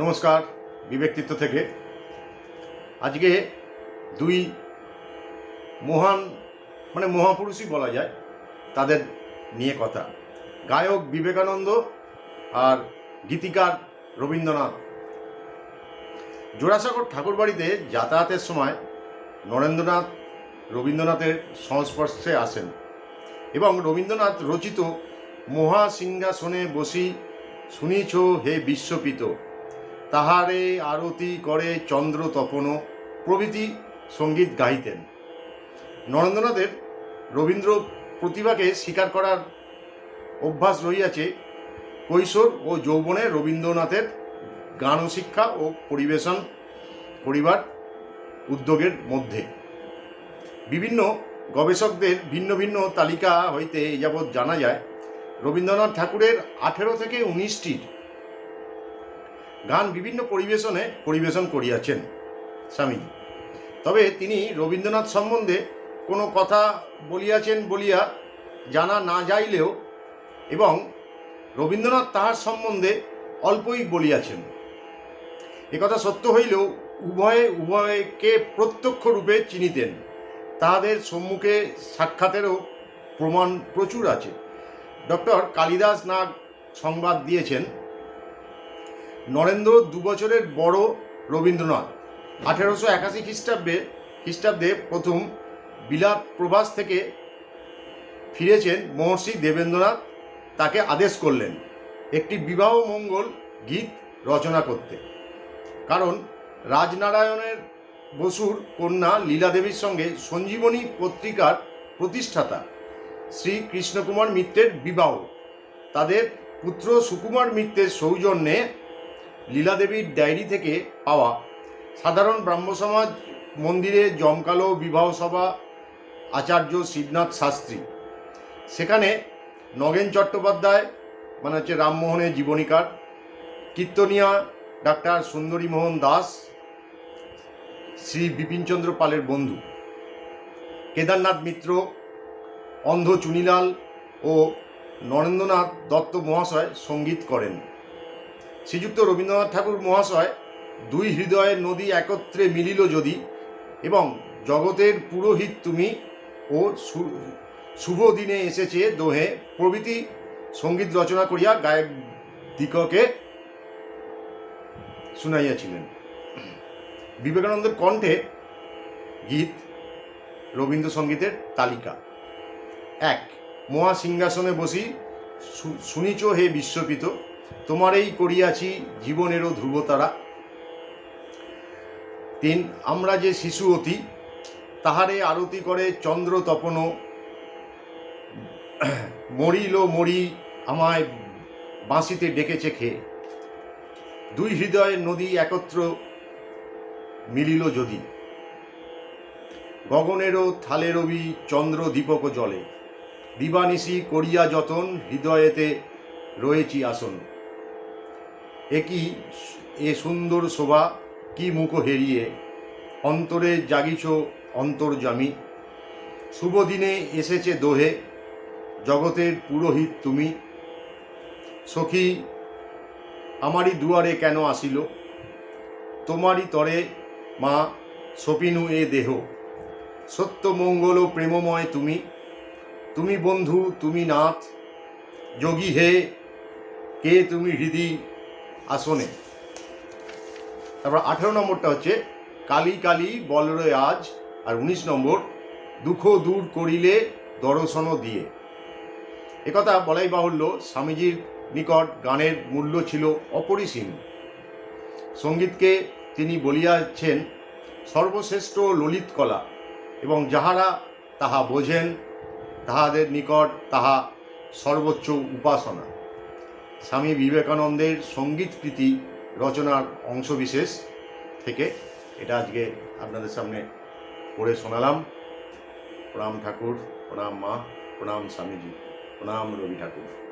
নমস্কার বিব্যক্তিত্ব থেকে। আজকে দুই মহান মানে মহাপুরুষই বলা যায়, তাদের নিয়ে কথা। গায়ক বিবেকানন্দ আর গীতিকার রবীন্দ্রনাথ। জোড়াসাগর ঠাকুরবাড়িতে যাতায়াতের সময় নরেন্দ্রনাথ রবীন্দ্রনাথের সংস্পর্শে আসেন এবং রবীন্দ্রনাথ রচিত মহাসিংহাসনে বসি শুনিছ হে বিশ্বপিত। তাহারে আরতি করে চন্দ্র তপন। প্রভৃতি সংগীত গাইতেন নরেন্দ্রনাথের রবীন্দ্র প্রতিভাকে স্বীকার করার অভ্যাস রহিয়াছে কৈশোর ও যৌবনে রবীন্দ্রনাথের গান শিক্ষা ও পরিবেশন করিবার উদ্যোগের মধ্যে। বিভিন্ন গবেষকদের ভিন্ন ভিন্ন তালিকা হইতে যাবৎ জানা যায়, রবীন্দ্রনাথ ঠাকুরের আঠেরো থেকে উনিশটির গান বিভিন্ন পরিবেশনে পরিবেশন করিয়াছেন স্বামীজি। তবে তিনি রবীন্দ্রনাথ সম্বন্ধে কোনো কথা বলিয়াছেন বলিয়া জানা না যাইলেও এবং রবীন্দ্রনাথ তাহার সম্বন্ধে অল্পই বলিয়াছেন। একথা সত্য হইলেও উভয়ে উভয়কে প্রত্যক্ষ রূপে চিনিতেন। তাহাদের সম্মুখে সাক্ষাতেরও প্রমাণ প্রচুর আছে। ডক্টর কালিদাস নাগ সংবাদ দিয়েছেন নরেন্দ্র দুবছরের বড় রবীন্দ্রনাথ। আঠেরোশো একাশি খ্রিস্টাব্দে খ্রিস্টাব্দে প্রথম বিলাত প্রবাস থেকে ফিরেছেন মহর্ষি দেবেন্দ্রনাথ। তাকে আদেশ করলেন, একটি বিবাহ মঙ্গল গীত রচনা করতে। কারণ রাজনারায়ণের বসুর কন্যা লীলা দেবীর সঙ্গে সঞ্জীবনী পত্রিকার প্রতিষ্ঠাতা শ্রী কৃষ্ণকুমার মিত্রের বিবাহ। তাদের পুত্র সুকুমার মিত্রের সৌজন্যে লীলাদেবীর ডায়েরি থেকে পাওয়া সাধারণ ব্রাহ্মসমাজ মন্দিরে জমকালো বিবাহ সভা আচার্য শিবনাথ শাস্ত্রী। সেখানে নগেন চট্টোপাধ্যায় মানে হচ্ছে রামমোহনের জীবনীকার, কীর্তনিয়া ডাক্তার সুন্দরী মোহন দাস, শ্রী বিপিনচন্দ্র পালের বন্ধু। কেদারনাথ মিত্র, অন্ধ চুনিলাল ও নরেন্দ্রনাথ দত্ত মহাশয় সংগীত করেন। শ্রীযুক্ত রবীন্দ্রনাথ ঠাকুর মহাশয় দুই হৃদয়ের নদী একত্রে মিলিল যদি, এবং জগতের পুরোহিত তুমি ও শুভ দিনে এসেছে দোহে, প্রভৃতি সংগীত রচনা করিয়া গায়ক দিককে শুনাইয়াছিলেন। বিবেকানন্দের কণ্ঠে গীত রবীন্দ্রসঙ্গীতের তালিকা। এক মহাসিংহাসনে বসি শু- শুনিছ হে বিশ্বপিত তোমারেই করিয়াছি জীবনেরও ধ্রুবতারা। তিন, আমরা যে শিশু অতি, তাহারে আরতি করে চন্দ্র তপন মরিল মরি আমায় বাঁশিতে ডেকেছে খেয়ে দুই হৃদয়ের নদী একত্র মিলিল যদি। গগনেরও থালে রবি চন্দ্র দীপক জলে। দিবানিশি করিয়া যতন, হৃদয়েতে রয়েছি আসন। একই এ সুন্দর শোভা, কি মুখ হেরিয়ে, অন্তরে জাগিছ অন্তর্জামী। শুভ দিনে এসেছে দোহে, জগতের পুরোহিত তুমি। সখী, আমারই দুয়ারে কেন আসিল? তোমারই তরে মা, সপিনু এ দেহ। সত্য মঙ্গল ও প্রেমময় তুমি। তুমি বন্ধু, তুমি নাথ। যোগী হে, কে তুমি হৃদি আসনে। তারপর আঠেরো নম্বরটা হচ্ছে, কালী কালী বলরে আজ, আর উনিশ নম্বর, দুঃখ দূর করিলে দর্শন দিয়ে। একথা বলাই বাহুল্য, স্বামীজির নিকট গানের মূল্য ছিল অপরিসীম। সঙ্গীতকে তিনি বলিয়াছেন, সর্বশ্রেষ্ঠ ললিত কলা, এবং যাহারা তাহা বোঝেন, তাহাদের নিকট তাহা সর্বোচ্চ উপাসনা। স্বামী বিবেকানন্দের সংগীত প্রীতি রচনার অংশবিশেষ থেকে এটা আজকে আপনাদের সামনে পড়ে শোনালাম। প্রণাম ঠাকুর, প্রণাম মা, প্রণাম স্বামীজি, প্রণাম রবি ঠাকুর।